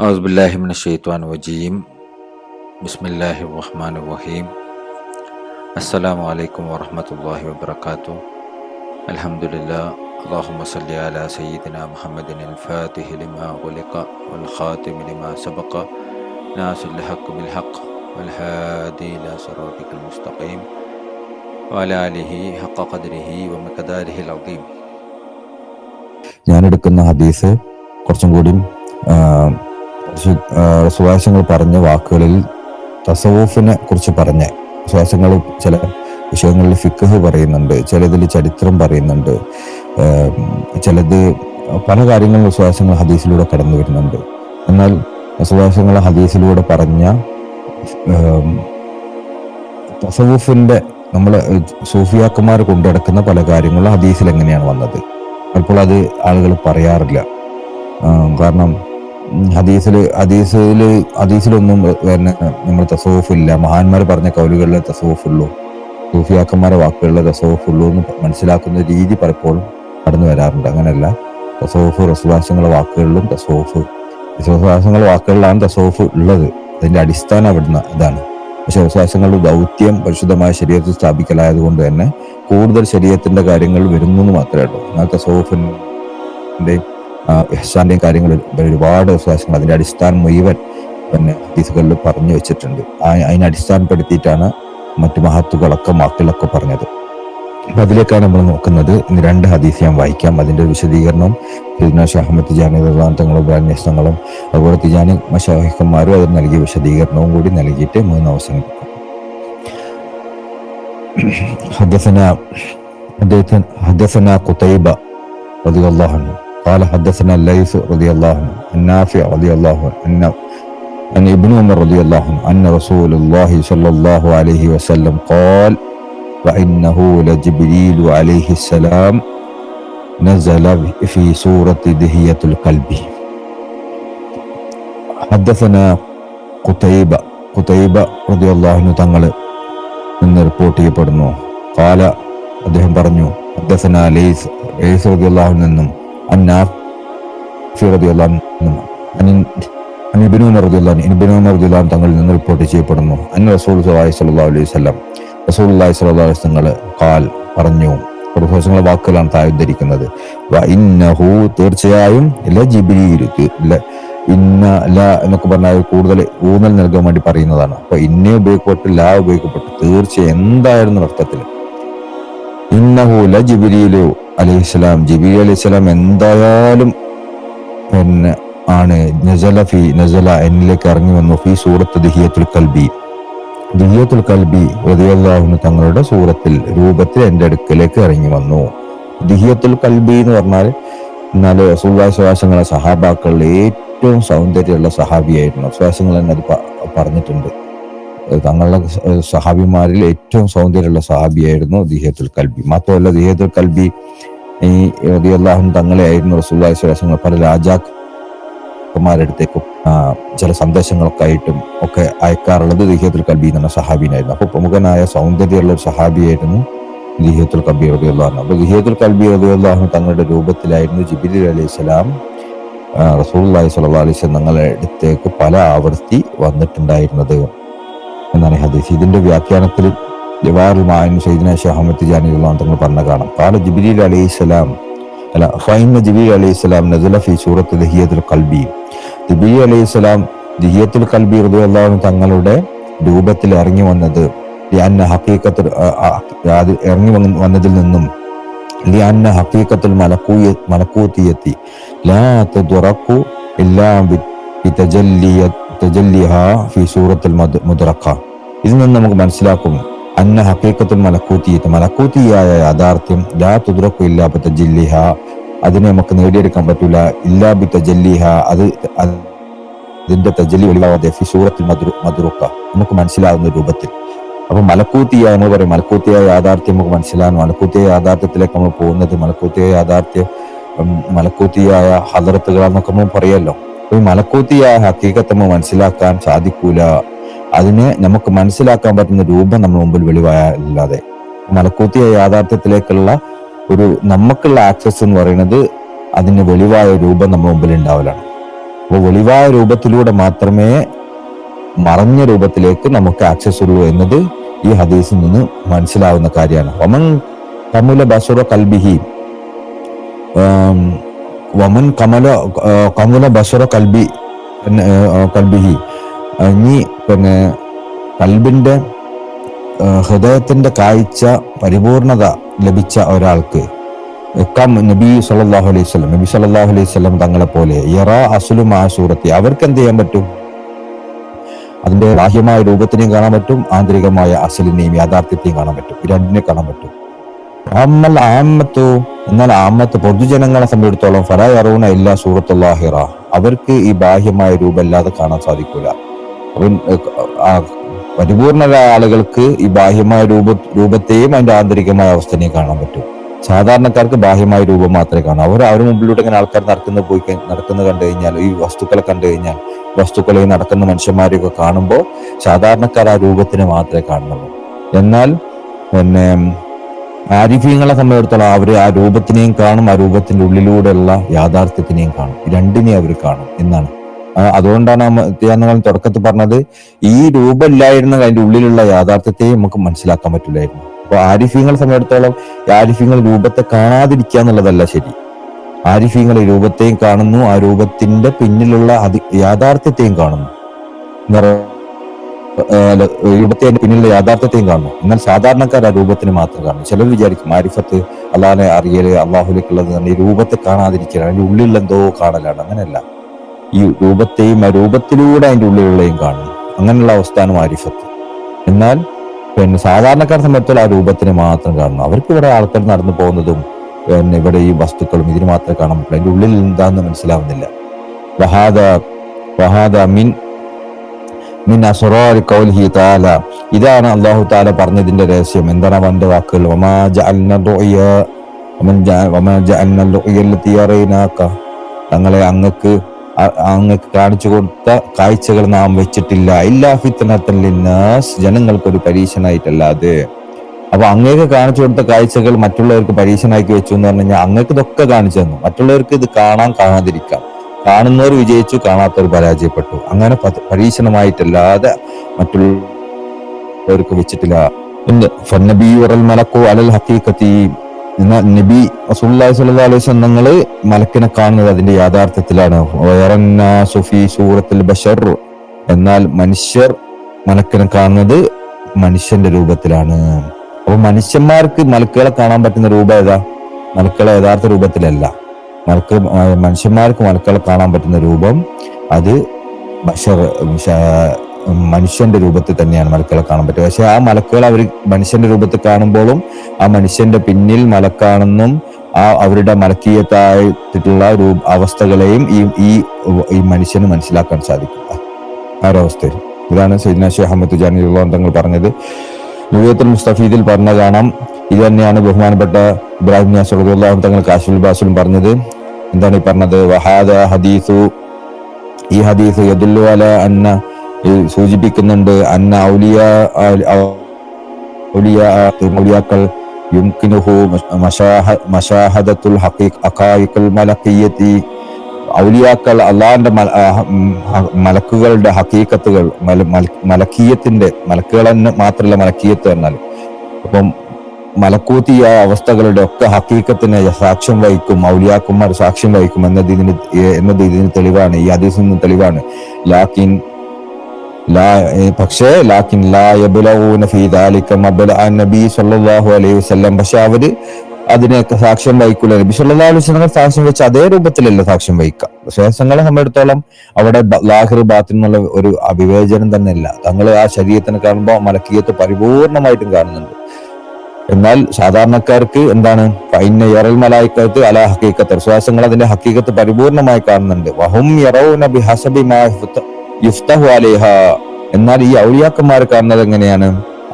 أعوذ بالله من الشيطان الرجيم بسم الله الرحمن الرحيم السلام عليكم ورحمة الله وبركاته الحمد لله اللهم صل على سيدنا محمد الفاتح لما غلق والخاتم لما سبق ناصر الحق بالحق والهادي إلى صراطك المستقيم وعلى آله حق قدره ومقداره العظيم ഞാൻ എടുക്കുന്ന ഹദീസ് കുറച്ചും കൂടി സുവാസങ്ങൾ പറഞ്ഞ വാക്കുകളിൽ തസവൂഫിനെ കുറിച്ച് പറഞ്ഞ സുവാസങ്ങൾ ചില വിഷയങ്ങളിൽ ഫിക്കഹ് പറയുന്നുണ്ട് ചിലതിൽ ചരിത്രം പറയുന്നുണ്ട് ചിലത് പല കാര്യങ്ങളും വിശ്വാസങ്ങൾ ഹദീസിലൂടെ കടന്നു വരുന്നുണ്ട്. എന്നാൽ വിശ്വാസങ്ങൾ ഹദീസിലൂടെ പറഞ്ഞ തസവൂഫിന്റെ നമ്മളെ സൂഫിയാക്കന്മാർ കൊണ്ടുനടക്കുന്ന പല കാര്യങ്ങളും ഹദീസിൽ എങ്ങനെയാണ് വന്നത്? അപ്പോൾ അത് ആളുകൾ പറയാറില്ല. കാരണം ഹദീസിൽ ഹദീസിൽ ഹദീസിലൊന്നും വരുന്ന നമ്മൾ ഇല്ല മഹാന്മാർ പറഞ്ഞ കൗലുകളിലെ തസോഫ് ഉള്ളൂ സൂഫിയാക്കന്മാരെ വാക്കുകളിലെ തസോഫ് ഉള്ളൂ എന്ന് മനസ്സിലാക്കുന്ന രീതി പലപ്പോഴും കടന്നു വരാറുണ്ട്. അങ്ങനെയല്ല തസോഫ് റസുവാസങ്ങളുടെ വാക്കുകളിലും തസോഫ് വിശ്വാസങ്ങളുടെ വാക്കുകളിലാണ് തസോഫ് ഉള്ളത്. അതിന്റെ അടിസ്ഥാനം അവിടുന്ന് ഇതാണ്. പക്ഷെ വിശ്വാസങ്ങളുടെ ദൗത്യം പരിശുദ്ധമായ ശരീരത്തിൽ സ്ഥാപിക്കലായതുകൊണ്ട് തന്നെ കൂടുതൽ ശരീരത്തിന്റെ കാര്യങ്ങൾ വരുന്നു എന്ന് മാത്രമേ ഉള്ളൂ. എന്നാൽ തസവൂഫിന്റെയും ഇഹ്സാന്റെയും കാര്യങ്ങൾ ഒരുപാട് വിശ്വാസങ്ങൾ അതിന്റെ അടിസ്ഥാനം മുഴുവൻ പിന്നെ ഹദീസുകളിൽ പറഞ്ഞു വെച്ചിട്ടുണ്ട് ആ- അതിനെ അടിസ്ഥാനപ്പെടുത്തിയിട്ടാണ് മറ്റു മഹത്തുക്കളൊക്കെ വാക്കുകളൊക്കെ പറഞ്ഞത് അപ്പൊ അതിലേക്കാണ് നമ്മൾ നോക്കുന്നത് ഇന്ന് രണ്ട് ഹദീസ് ഞാൻ വായിക്കാം അതിന്റെ വിശദീകരണവും സയ്യിദ്ന ഷാഹ് അഹമ്മദ് തിജാനി റളിയല്ലാഹു തങ്ങളുടെ ഉപന്യാസങ്ങളും അതുപോലെ തിജാനി മഷാഹിഖന്മാരും അതിന് നൽകിയ വിശദീകരണവും കൂടി നൽകിയിട്ട് മൂന്ന് അവസാനിപ്പിക്കും حدثنا حدثنا حدثنا قتيبة رضي الله عنه قال حدثنا الليث رضي الله عنه النافع رضي الله عنه أن عن ابن عمر رضي الله عنه أن رسول الله صلى الله عليه وسلم قال وإنه لجبريل عليه السلام نزل في سورة دهية القلب حدثنا قتيبة قتيبة رضي الله عنه തങ്ങൾ നിന്ന് റിപ്പോർട്ട് ചെയ്യപ്പെടുന്നു കാല അദ്ദേഹം പറഞ്ഞു ഹദ്ദസന ലൈസ് ലൈസ് റളിയല്ലാഹു അൻഹു നിന്നും തങ്ങളിൽ നിന്ന് റിപ്പോർട്ട് ചെയ്യപ്പെടുന്നു. അന്ന് റസൂൽ സ്വല്ലല്ലാഹു റസൂൽ അലൈഹി അലൈഹി തങ്ങൾ കാൽ പറഞ്ഞു. പ്രൊഫസറുടെ വാക്കുകളാണ് താഴെ ധരിക്കുന്നത് തീർച്ചയായും ഇന്ന ല എന്നൊക്കെ പറഞ്ഞാൽ കൂടുതൽ ഊന്നൽ നൽകാൻ വേണ്ടി പറയുന്നതാണ്. അപ്പൊ ഇന്നേ ഉപയോഗപ്പെട്ട് ലാ ഉപയോഗപ്പെട്ടു തീർച്ചയായും എന്തായിരുന്നു അർത്ഥത്തിൽ? ഇന്നഹു ല ജിബിരിയിലു അലൈഹിസ്സലാം ജിബിരി അലൈഹിസ്സലാം എന്തായാലും പിന്നെ ആണ് നസല ഫി നസല എന്നിലേക്ക് ഇറങ്ങി വന്നു. ഫി സൂറത്ത് ദിഹിയത്തുൽ കൽബി. ദിഹിയത്തുൽ കൽബി റളിയല്ലാഹു തങ്ങളുടെ സൂറത്തിൽ രൂപത്തിൽ എന്റെ അടുക്കലേക്ക് ഇറങ്ങി വന്നു. ദിഹിയത്തുൽ കൽബി എന്ന് പറഞ്ഞാൽ എന്നാൽ റസൂലുള്ളാഹി സ്വലാസങ്ങളെ സഹാബാക്കളിൽ ഏറ്റവും സൗന്ദര്യമുള്ള സഹാബിയായിരുന്നു. സ്വലാസങ്ങൾ തന്നെ അത് പറഞ്ഞിട്ടുണ്ട്. തങ്ങളുടെ സഹാബിമാരിൽ ഏറ്റവും സൗന്ദര്യമുള്ള സഹാബിയായിരുന്നു ദിഹത്തുൽ കൽബി. മാത്രമല്ല ദിഹത്തുൽ കൽബി ഈ റളിയല്ലാഹു തങ്ങളെ ആയിരുന്നു റസൂലുള്ളാഹി സ്വലാസങ്ങൾ പല രാജാക്കന്മാരടുത്തേക്കും ചില സന്ദേശങ്ങളൊക്കെ ആയിട്ടും ഒക്കെ അയക്കാറുള്ളത് ദിഹത്തുൽ കൽബി എന്ന സഹാബിനായിരുന്നു. അപ്പോൾ പ്രമുഖനായ സൗന്ദര്യമുള്ള ഒരു സഹാബിയായിരുന്നു ദിഹിയത്തുൽ കബി റബിയുള്ളാഹു അപ്പൊ ദിഹേതുൽ കൽബി റബിയുള്ളാഹു തങ്ങളുടെ രൂപത്തിലായിരുന്നു ജിബിലി അലൈഹി സ്വലാം സ്വല്ലാ അലൈഹി സ്വലം തങ്ങളുടെ അടുത്തേക്ക് പല ആവർത്തി വന്നിട്ടുണ്ടായിരുന്നത്. എന്നാണ് ഹദീസ്. ഇതിന്റെ വ്യാഖ്യാനത്തിൽ ജവാറുൽ മായൻ സൈദിന ഷഹമ്മദ് ജാനി റളിയല്ലാഹു തങ്ങൾ പറഞ്ഞ കാണാം. കാല ജിബിലി അലൈഹി സ്വലാം അല്ല ഫൈന ജിബിലി അലൈഹി സ്വലാം നസല ഫി സൂറത്ത് ദഹിയത്തുൽ കൽബി ജിബിലി അലൈഹി സ്വലാം ദഹിയത്തുൽ കൽബി റളിയല്ലാഹു തങ്ങളുടെ രൂപത്തിൽ ഇറങ്ങി വന്നത് ലിയാന്ന ആ- അത് ഇറങ്ങി വന്ന- വന്നതിൽ നിന്നും ലിയാന്ന ഹഖീഖത്തുൽ മലക്കൂയ മലക്കൂത്തിയെത്തി. ലാ തുറക്കു ഇല്ലാ ബി- ബിതജല്ലിയ തജല്ലിഹാ സൂറത്തുൽ മദ് മുദ്റഖ ഇതിൽ നിന്ന് നമുക്ക് മനസ്സിലാക്കും അന്ന ഹക്കീക്കത്തുൽ മലക്കൂത്തിയത്ത് മലക്കൂത്തിയായ യാഥാർത്ഥ്യം ലാ തുദ്രക്കു ഇല്ലാ ബിതജല്ലിഹ അതിനെ നമുക്ക് നേടിയെടുക്കാൻ പറ്റൂല. ഇല്ലാ ബി തജല്ലിഹ അത് അതിന്റെ തജല്ലി വെളിവാവാതെ ഫി സൂറത്തുൽ മധുര മധുറുക്ക നമുക്ക് മനസ്സിലാകുന്ന രൂപത്തിൽ. അപ്പൊ മലക്കൂത്തിയായ നമ്മൾ പറയും. മലക്കൂത്തിയായ യാഥാർത്ഥ്യം നമുക്ക് മനസ്സിലാകും മലക്കൂത്തിയായ യാഥാർത്ഥ്യത്തിലേക്ക് നമ്മൾ പോകുന്നത് മലക്കൂത്തിയായ യാഥാർത്ഥ്യം മലക്കൂത്തിയായ ഹദർത്തുകൾ എന്നൊക്കെ നമ്മൾ പറയല്ലോ. ഈ മലക്കൂത്തിയായ ഹക്കീകത്ത് നമ്മൾ മനസ്സിലാക്കാൻ സാധിക്കൂല. അതിനെ നമുക്ക് മനസ്സിലാക്കാൻ പറ്റുന്ന രൂപം നമ്മൾ മുമ്പിൽ വെളിവായല്ലാതെ. മലക്കൂത്തിയ യാഥാർത്ഥ്യത്തിലേക്കുള്ള ഒരു നമുക്കുള്ള ആക്സസ് എന്ന് പറയുന്നത് അതിന് വെളിവായ രൂപം നമ്മുടെ മുമ്പിൽ ഉണ്ടാവലാണ്. അപ്പോൾ വെളിവായ രൂപത്തിലൂടെ മാത്രമേ മറഞ്ഞ രൂപത്തിലേക്ക് നമുക്ക് ആക്സസ് ഉള്ളൂ എന്നത് ഈ ഹദീസിൽ നിന്ന് മനസ്സിലാവുന്ന കാര്യമാണ്. ഒമൻ കമുല ബസുറ കൽബിഹി. വമൻ കമല കമല ബസറ കൽബി കൽബിഹി. ഇനി പിന്നെ കൽബിന്റെ ഹൃദയത്തിന്റെ കാഴ്ച പരിപൂർണത ലഭിച്ച ഒരാൾക്ക്. കം നബി സല്ലല്ലാഹു അലൈഹി വസല്ലം. നബി സല്ലല്ലാഹു അലൈഹി വസല്ലം തങ്ങളെ പോലെ യറ അസുലു ആ സൂറത്തി. അവർക്ക് എന്ത് ചെയ്യാൻ പറ്റും? അതിന്റെ ബാഹ്യമായ രൂപത്തിനെയും കാണാൻ പറ്റും ആന്തരികമായ അസലിനെയും യാഥാർത്ഥ്യത്തെയും കാണാൻ പറ്റും. രണ്ടിനെ കാണാൻ പറ്റും. അമ്മൽ ആമത്തു എന്നാൽ ആമത്ത് പൊതുജനങ്ങളെ സംബന്ധിച്ചിടത്തോളം ഫല അറൂന ഇല്ല സൂറത്തുല്ലാഹിറ. അവർക്ക് ഈ ബാഹ്യമായ രൂപമല്ലാതെ കാണാൻ സാധിക്കില്ല അവൻ പരിപൂർണരായ ആളുകൾക്ക് ഈ ബാഹ്യമായ രൂപ രൂപത്തെയും അതിന്റെ ആന്തരികമായ അവസ്ഥനെയും കാണാൻ പറ്റും. സാധാരണക്കാർക്ക് ബാഹ്യമായ രൂപം മാത്രമേ കാണൂ. അവർ അവരുടെ മുമ്പിലൂടെ ഇങ്ങനെ ആൾക്കാർ നടക്കുന്ന പോയി നടക്കുന്നത് കണ്ടു കഴിഞ്ഞാൽ ഈ വസ്തുക്കളെ കണ്ടു കഴിഞ്ഞാൽ വസ്തുക്കളെ നടക്കുന്ന മനുഷ്യന്മാരെയൊക്കെ കാണുമ്പോൾ സാധാരണക്കാർ ആ രൂപത്തിന് മാത്രമേ കാണുന്നുള്ളൂ. എന്നാൽ പിന്നെ ആരിഫീങ്ങളെ സംബന്ധിച്ചിടത്തോളം അവർ ആ രൂപത്തിനെയും കാണും ആ രൂപത്തിന്റെ ഉള്ളിലൂടെയുള്ള യാഥാർത്ഥ്യത്തിനെയും കാണും. രണ്ടിനെയും അവർ കാണും എന്നാണ്. അതുകൊണ്ടാണ് ഞാൻ തുടക്കത്തിൽ പറഞ്ഞത് ഈ രൂപം ഇല്ലായിരുന്ന അതിന്റെ ഉള്ളിലുള്ള യാഥാർത്ഥ്യത്തെയും നമുക്ക് മനസ്സിലാക്കാൻ പറ്റില്ലായിരുന്നു. അപ്പൊ ആരിഫീങ്ങളെ സംബന്ധിച്ചിടത്തോളം ആരിഫീങ്ങൾ രൂപത്തെ കാണാതിരിക്കുക എന്നുള്ളതല്ല ശരി. ആരിഫീങ്ങൾ ഈ രൂപത്തെയും കാണുന്നു ആ രൂപത്തിന്റെ പിന്നിലുള്ള യാഥാർത്ഥ്യത്തെയും കാണുന്നു. നിറ ഏഹ് രൂപത്തെ അതിന്റെ പിന്നിലുള്ള യാഥാർത്ഥ്യത്തെയും കാണുന്നു എന്നാൽ സാധാരണക്കാർ ആ രൂപത്തിന് മാത്രം കാണും ചിലർ വിചാരിക്കും മാരിഫത്ത് അള്ളാഹിനെ അറിയൽ അള്ളാഹുലേക്കുള്ളത് ഈ രൂപത്തെ കാണാതിരിക്കലാണ്. അതിന്റെ ഉള്ളിൽ എന്തോ കാണലാണ്. അങ്ങനെയല്ല. ഈ രൂപത്തെയും ആ രൂപത്തിലൂടെ അതിന്റെ ഉള്ളിലുള്ളയും കാണും അങ്ങനെയുള്ള അവസ്ഥയാണ് മാരിഫത്ത്. എന്നാൽ പിന്നെ സാധാരണക്കാരെ സംബന്ധിച്ചുള്ള ആ രൂപത്തിന് മാത്രം കാണുന്നു അവർക്ക് ഇവിടെ ആൾക്കാർ നടന്നു പോകുന്നതും പിന്നെ ഇവിടെ ഈ വസ്തുക്കളും ഇതിന് മാത്രമേ കാണാൻ പറ്റുള്ളൂ. അതിന്റെ ഉള്ളിൽ എന്താണെന്ന് മനസ്സിലാവുന്നില്ല. വഹാദ വഹാദ മിൻ മിൻ അസ്റാരി തആല. ഇതാണ് അള്ളാഹു താല പറഞ്ഞതിന്റെ രഹസ്യം. എന്താണ് അവന്റെ വാക്കുകൾ? തങ്ങളെ അങ്ങക്ക് അങ്ങക്ക് കാണിച്ചു കൊടുത്ത കാഴ്ചകൾ നാം വെച്ചിട്ടില്ല. ജനങ്ങൾക്ക് ഒരു പരീക്ഷണായിട്ടല്ലാതെ അപ്പൊ അങ്ങേക്ക് കാണിച്ചു കൊടുത്ത കാഴ്ചകൾ മറ്റുള്ളവർക്ക് പരീക്ഷണാക്കി വെച്ചു എന്ന് പറഞ്ഞു കഴിഞ്ഞാൽ അങ്ങക്ക് ഇതൊക്കെ കാണിച്ചു തന്നു. മറ്റുള്ളവർക്ക് ഇത് കാണാൻ കാണാതിരിക്കാം. കാണുന്നവർ വിജയിച്ചു കാണാത്തവർ പരാജയപ്പെട്ടു. അങ്ങനെ പരീക്ഷണമായിട്ടല്ലാതെ മറ്റുള്ളവർക്ക് വെച്ചിട്ടില്ല. എന്ത് ഫന്നബി ഉറൽ മലക്കോ അലൽ ഹക്കീക്കത്തി നബി റസൂലുള്ളാഹി സ്വല്ലല്ലാഹു അലൈഹി മലക്കിനെ കാണുന്നത് അതിന്റെ യാഥാർത്ഥ്യത്തിലാണ്. സുഫി സൂറത്തുൽ ബഷർ എന്നാൽ മനുഷ്യർ മലക്കിനെ കാണുന്നത് മനുഷ്യന്റെ രൂപത്തിലാണ്. അപ്പൊ മനുഷ്യന്മാർക്ക് മലക്കുകളെ കാണാൻ പറ്റുന്ന രൂപം ഏതാ? മലക്കുകളെ യഥാർത്ഥ രൂപത്തിലല്ല. മലക്ക് ആ, മനുഷ്യന്മാർക്ക് മലക്കളെ കാണാൻ പറ്റുന്ന രൂപം അത് മനുഷ്യന്റെ രൂപത്തിൽ തന്നെയാണ് മലക്കുകളെ കാണാൻ പറ്റുക. പക്ഷെ ആ മലക്കുകൾ അവർ മനുഷ്യന്റെ രൂപത്തിൽ കാണുമ്പോഴും ആ മനുഷ്യന്റെ പിന്നിൽ മലക്കാണെന്നും ആ അവരുടെ മലക്കീയത്തായിട്ടുള്ള രൂപ അവസ്ഥകളെയും ഈ ഈ ഈ മനുഷ്യന് മനസ്സിലാക്കാൻ സാധിക്കും. ആ ഒരവസ്ഥയിൽ. ഇതാണ് സൈദന അഹമ്മദ് ജാനി തങ്ങൾ പറഞ്ഞത്. നുയത്തുൽ മുസ്തഫീദിൽ പറഞ്ഞ കാണാം ഇത് തന്നെയാണ് ബഹുമാനപ്പെട്ട ഇബ്രാഹിം നാസുല്ലാഹു തങ്ങൾ കാശുൽ ബാസുലും പറഞ്ഞത്. എന്താണ് ഈ പറഞ്ഞത്? വഹാദ ഹദീസു ഈ ഹദീസ് യദുല്ലു അന്ന സൂചിപ്പിക്കുന്നുണ്ട് അന്ന ഔലിയ ഔലിയ ഔലിയാക്കൾ യുംകിനുഹു മഷാഹ മഷാഹദത്തുൽ ഹഖീഖ് അഖായിഖുൽ മലക്കിയത്തി ഔലിയാക്കൾ അള്ളാഹിന്റെ മലക്കുകളുടെ ഹക്കീക്കത്തുകൾ മല- മല- മലക്കീയത്തിന്റെ മലക്കുകൾ തന്നെ മാത്രമല്ല മലക്കീയത്ത് എന്നാൽ അപ്പം മലക്കൂത്തിയ അവസ്ഥകളുടെ ഒക്കെ ഹക്കീക്കത്തിന് സാക്ഷ്യം വഹിക്കും ഔലിയാക്കുമാർ സാക്ഷ്യം വഹിക്കും എന്നത് ഇതിന് എന്നത് ഇതിന് തെളിവാണ് ഈ ഹദീസിൽ നിന്ന് തെളിവാണ്. ലാക്കിൻ പക്ഷേ ലാക്കിൻ ലാ യബ്ലഊന ഫീ ദാലിക നബി സല്ലല്ലാഹു അലൈഹി വസല്ലം. പക്ഷെ അവർ അതിനെയൊക്കെ സാക്ഷ്യം വഹിക്കൂല. നബി സാക്ഷ്യം വെച്ച അതേ രൂപത്തിലല്ല സാക്ഷ്യം വഹിക്കുക ശേഷങ്ങളെ സംബന്ധിച്ചിടത്തോളം അവിടെ ലാഹിർ ബാത്തിൻ എന്നുള്ള ഒരു അവിവേചനം തന്നെ ഇല്ല തങ്ങൾ ആ ശരീരത്തിന് കാണുമ്പോൾ മലക്കീയത്ത് പരിപൂർണമായിട്ടും കാണുന്നുണ്ട്. എന്നാൽ സാധാരണക്കാർക്ക് എന്താണ്? പൈന യറൽ മലായിക്കത്ത് അല ഹക്കീക്കത്ത് ശ്വാസങ്ങൾ അതിന്റെ ഹക്കീക്കത്ത് പരിപൂർണമായി കാണുന്നുണ്ട്. വഹും എന്നാൽ ഈ ഔലിയാക്കന്മാർ കാണുന്നത് എങ്ങനെയാണ്?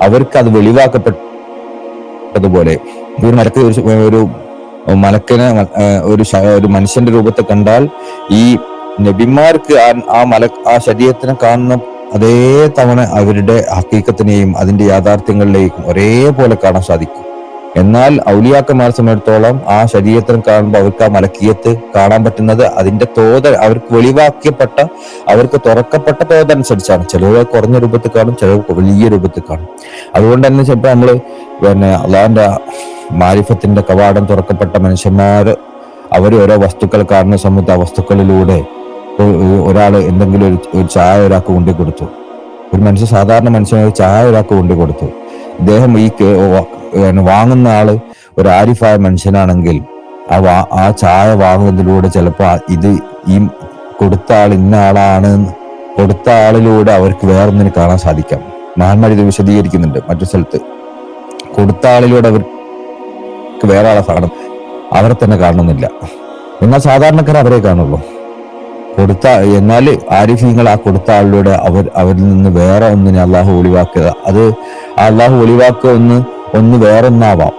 അവർക്ക് അത് വെളിവാക്കപ്പെട്ടതുപോലെ. ഒരു മരത്തിൽ ഒരു ഒരു മലക്കിനെ ഒരു ഒരു മനുഷ്യന്റെ രൂപത്തെ കണ്ടാൽ ഈ നബിമാർക്ക് ആ- ആ മല ആ ശരീരത്തിനെ കാണുന്ന അതേ തവണ അവരുടെ ഹക്കീക്കത്തിനെയും അതിന്റെ യാഥാർത്ഥ്യങ്ങളിലേക്കും ഒരേപോലെ കാണാൻ സാധിക്കും. എന്നാൽ ഔലിയാക്കന്മാരെ സംബന്ധിച്ചിടത്തോളം ആ ശരീരത്തിന് കാണുമ്പോൾ അവർക്ക് ആ മലക്കീയത്ത് കാണാൻ പറ്റുന്നത് അതിന്റെ തോത് അവർക്ക് വെളിവാക്കിയപ്പെട്ട അവർക്ക് തുറക്കപ്പെട്ട തോതനുസരിച്ചാണ് ചിലവ് കുറഞ്ഞ രൂപത്തിൽ കാണും ചിലവ് വലിയ രൂപത്തിൽ കാണും. അതുകൊണ്ട് തന്നെ ചിലപ്പോൾ നമ്മൾ പിന്നെ അള്ളാഹിന്റെ മാരിഫത്തിന്റെ കവാടം തുറക്കപ്പെട്ട മനുഷ്യന്മാർ അവർ ഓരോ വസ്തുക്കൾ കാണുന്ന സമയത്ത് ആ വസ്തുക്കളിലൂടെ ഒരാൾ എന്തെങ്കിലും ഒരു ചായ ഒരാൾക്ക് കൊണ്ടു കൊടുത്തു. ഒരു മനുഷ്യ സാധാരണ മനുഷ്യന് ഒരു ചായ ഒരാൾക്ക് കൊണ്ടു കൊടുത്തു. ഇദ്ദേഹം ഈ വാങ്ങുന്ന ആൾ ഒരു ആരിഫായ മനുഷ്യനാണെങ്കിൽ ആ വാ ആ ചായ വാങ്ങുന്നതിലൂടെ ചിലപ്പോൾ ഇത് ഈ കൊടുത്ത ആൾ ഇന്ന ആളാണ് കൊടുത്ത ആളിലൂടെ അവർക്ക് വേറൊന്നിനെ കാണാൻ സാധിക്കാം. മഹാന്മാർ ഇത് വിശദീകരിക്കുന്നുണ്ട് മറ്റു സ്ഥലത്ത്. കൊടുത്ത ആളിലൂടെ അവർക്ക് വേറെ ആളെ കാണും. അവരെ തന്നെ കാണണമെന്നില്ല. നിങ്ങൾ സാധാരണക്കാർ അവരെ കാണുള്ളൂ. കൊടുത്ത എന്നാൽ ആരിഫ് നിങ്ങൾ ആ കൊടുത്ത ആളിലൂടെ അവർ അവരിൽ നിന്ന് വേറെ ഒന്നിനെ അള്ളാഹു ഒളിവാക്കുക. അത് അള്ളാഹു ഒളിവാക്കുക ഒന്ന് ഒന്ന് വേറെ ഒന്നാവാം.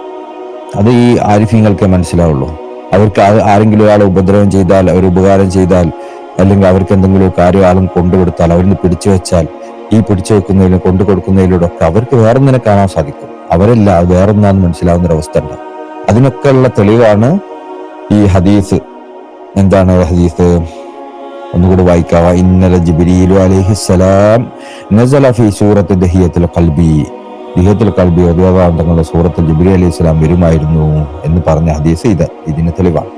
അത് ഈ ആരിഫീങ്ങൾക്കേ മനസ്സിലാവുള്ളൂ. അവർക്ക് ആരെങ്കിലും ഒരാൾ ഉപദ്രവം ചെയ്താൽ അവർ ഉപകാരം ചെയ്താൽ അല്ലെങ്കിൽ അവർക്ക് എന്തെങ്കിലും കാര്യം ആളും കൊണ്ടുകൊടുത്താൽ അവരിൽ നിന്ന് പിടിച്ചു വെച്ചാൽ ഈ പിടിച്ചു വെക്കുന്നതിലും കൊണ്ടു കൊടുക്കുന്നതിലൂടെ ഒക്കെ അവർക്ക് വേറൊന്നിനെ കാണാൻ സാധിക്കും. അവരല്ല വേറെ വേറൊന്നാന്ന് മനസ്സിലാവുന്ന ഒരു അവസ്ഥ ഉണ്ട് അതിനൊക്കെ ഉള്ള തെളിവാണ് ഈ ഹദീസ്. എന്താണ് ഹദീസ്? ഒന്നുകൂടി വായിക്കാവ. ഇന്നലെ ജിബ്രീലു അലൈഹിസ്സലാം നസല ഫി സൂറത്ത് ദഹിയത്തുൽ ഖൽബി. ദഹിയത്തിൽ ഖൽബി തങ്ങളുടെ സൂറത്ത് ജിബ്രീൽ അലൈഹി സ്വലാം വരുമായിരുന്നു എന്ന് പറഞ്ഞ ഹദീസ് ഇത്. ഇതിന് തെളിവാണ്.